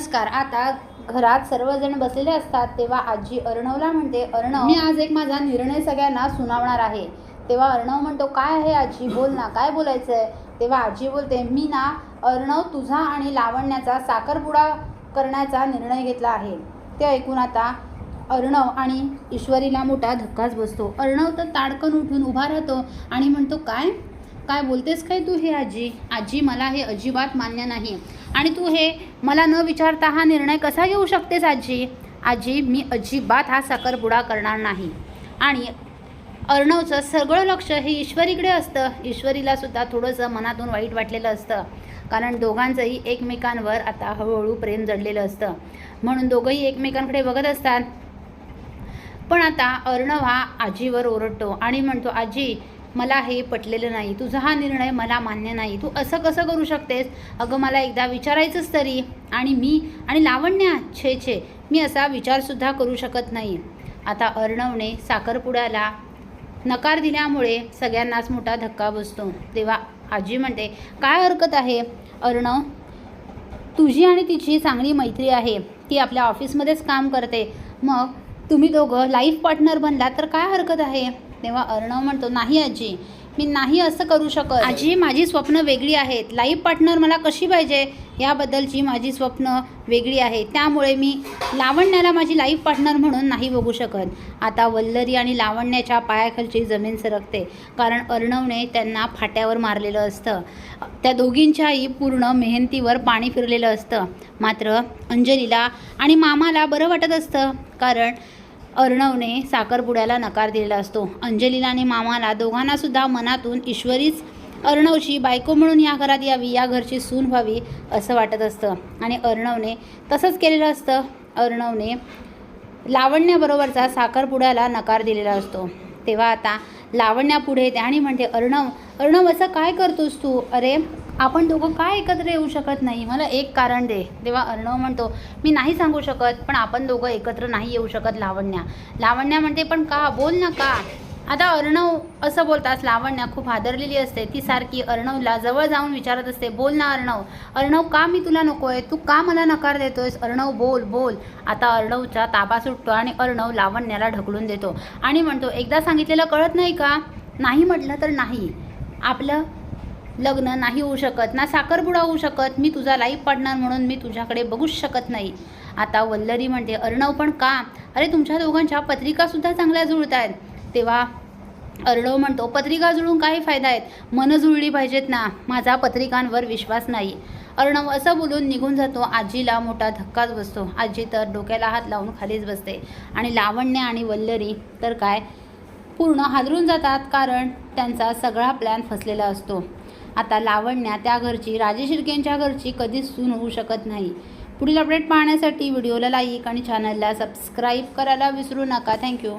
नमस्कार. आता घरात सर्वजण बसलेले असतात तेव्हा आजी अर्णवला म्हणते अर्णव मी आज एक माझा निर्णय सगळ्यांना सुनावणार आहे. तेव्हा अर्णव म्हणतो काय आहे आजी? बोल ना काय बोलायचं आहे तेव्हा आजी बोलते मी ना अर्णव तुझा आणि लावण्याचा साखरपुडा करण्याचा निर्णय घेतला आहे. ते ऐकून आता अर्णव आणि ईश्वरीला मोठा धक्काच बसतो. अर्णव तर ताडकन उठून उभा राहतो आणि म्हणतो काय? काय बोलतेस काय तू हे आजी? आजी मला हे अजिबात मान्य नाही. आणि तू हे मला न विचारता हा निर्णय कसा घेऊ शकतेस आजी? आजी मी अजिबात हा साखरपुडा करणार नाही. आणि अर्णवचं सगळं लक्ष हे ईश्वरीकडे असतं. ईश्वरीला सुद्धा थोडंसं मनातून वाईट वाटलेलं असतं. कारण दोघांचंही एकमेकांवर आता हळूहळू प्रेम जडलेलं असतं. म्हणून दोघंही एकमेकांकडे बघत असतात. पण आता अर्णव हा आजीवर ओरडतो आणि म्हणतो आजी मला हे पटलेलं नाही तुझा हा निर्णय मला मान्य नाही तू असं कसं करू शकतेस? अगं मला एकदा विचारायचंच तरी. आणि मी आणि लावण्या छे छे मी असा विचारसुद्धा करू शकत नाही. आता अर्णवने साखरपुड्याला नकार दिल्यामुळे सगळ्यांनाच मोठा धक्का बसतो. तेव्हा आजी म्हणते काय हरकत आहे? अर्णव तुझी आणि तिची चांगली मैत्री आहे. ती आपल्या ऑफिसमध्येच काम करते. मग तुम्ही दोघं लाईफ पार्टनर बनला तर काय हरकत आहे? तेव्हा अर्णव म्हणतो नाही आजी मी नाही असं करू शकत. आजी माझी स्वप्न वेगळी आहेत. लाईफ पार्टनर मला कशी पाहिजे? याबद्दलची माझी स्वप्न वेगळी आहे त्यामुळे मी लावण्याला माझी लाईफ पार्टनर म्हणून नाही बघू शकत. आता वल्लरी आणि लावण्याच्या पायाखालची जमीन सरकते. कारण अर्णवने त्यांना फाट्यावर मारलेलं असतं. त्या दोघींच्याही पूर्ण मेहनतीवर पाणी फिरलेलं असतं. मात्र अंजलीला आणि मामाला बरं वाटत असतं. कारण अर्णवने साखरपुड्याला नकार दिलेला असतो. अंजलीला आणि मामाला दोघांनासुद्धा मनातून ईश्वरीच अर्णवची बायको म्हणून या घरात यावी या घरची सून व्हावी असं वाटत असतं. आणि अर्णवने तसंच केलेलं असतं. अर्णवने लावण्याबरोबरचा साखरपुड्याला नकार दिलेला असतो. तेव्हा आता लावण्यापुढे त्याने आणि म्हणते अर्णव अर्णव असं काय करतोस तू? अरे आपण दोघं काय एकत्र येऊ शकत नाही? मला एक कारण दे. तेव्हा अर्णव म्हणतो मी नाही सांगू शकत पण आपण दोघं एकत्र नाही येऊ शकत लावण्या. लावण्या म्हणते पण का? बोल ना का? आता अर्णव असं बोलताच लावण्या खूप हादरलेली असते. ती सारखी अर्णवला जवळ जाऊन विचारत असते बोल ना अर्णव. अर्णव का मी तुला नको आहे तू का मला नकार देतोयस? अर्णव बोल बोल. आता अर्णवचा ताबा सुटतो आणि अर्णव लावण्याला ढकलून देतो आणि म्हणतो एकदा सांगितलेलं कळत नाही का? नाही म्हटलं तर नाही. आपलं लग्न नाही होऊ शकत ना साखरपुडा होऊ शकत मी तुझा लाईफ पार्टनर म्हणून मी तुझ्याकडे बघूच शकत नाही. आता वल्लरी म्हणते अर्णव पण का? अरे तुमच्या दोघांच्या पत्रिकासुद्धा चांगल्या जुळत आहेत तेव्हा अर्णव म्हणतो पत्रिका जुळून काही फायदा आहेत? मनं जुळली पाहिजेत ना माझा पत्रिकांवर विश्वास नाही. अर्णव असं बोलून निघून जातो आजीला मोठा धक्काच बसतो. आजी तर डोक्याला हात लावून खालीच बसते. आणि लावण्य आणि वल्लरी तर काय? पूर्ण हादरून जातात कारण त्यांचा सगळा प्लॅन फसलेला असतो. आता लावण्या त्या घरची राजे शिर्केंच्या घरची कधीच सून होऊ शकत नाही. पुढील अपडेट पाहण्यासाठी व्हिडिओला लाईक आणि चॅनलला सबस्क्राईब करायला विसरू नका. थँक्यू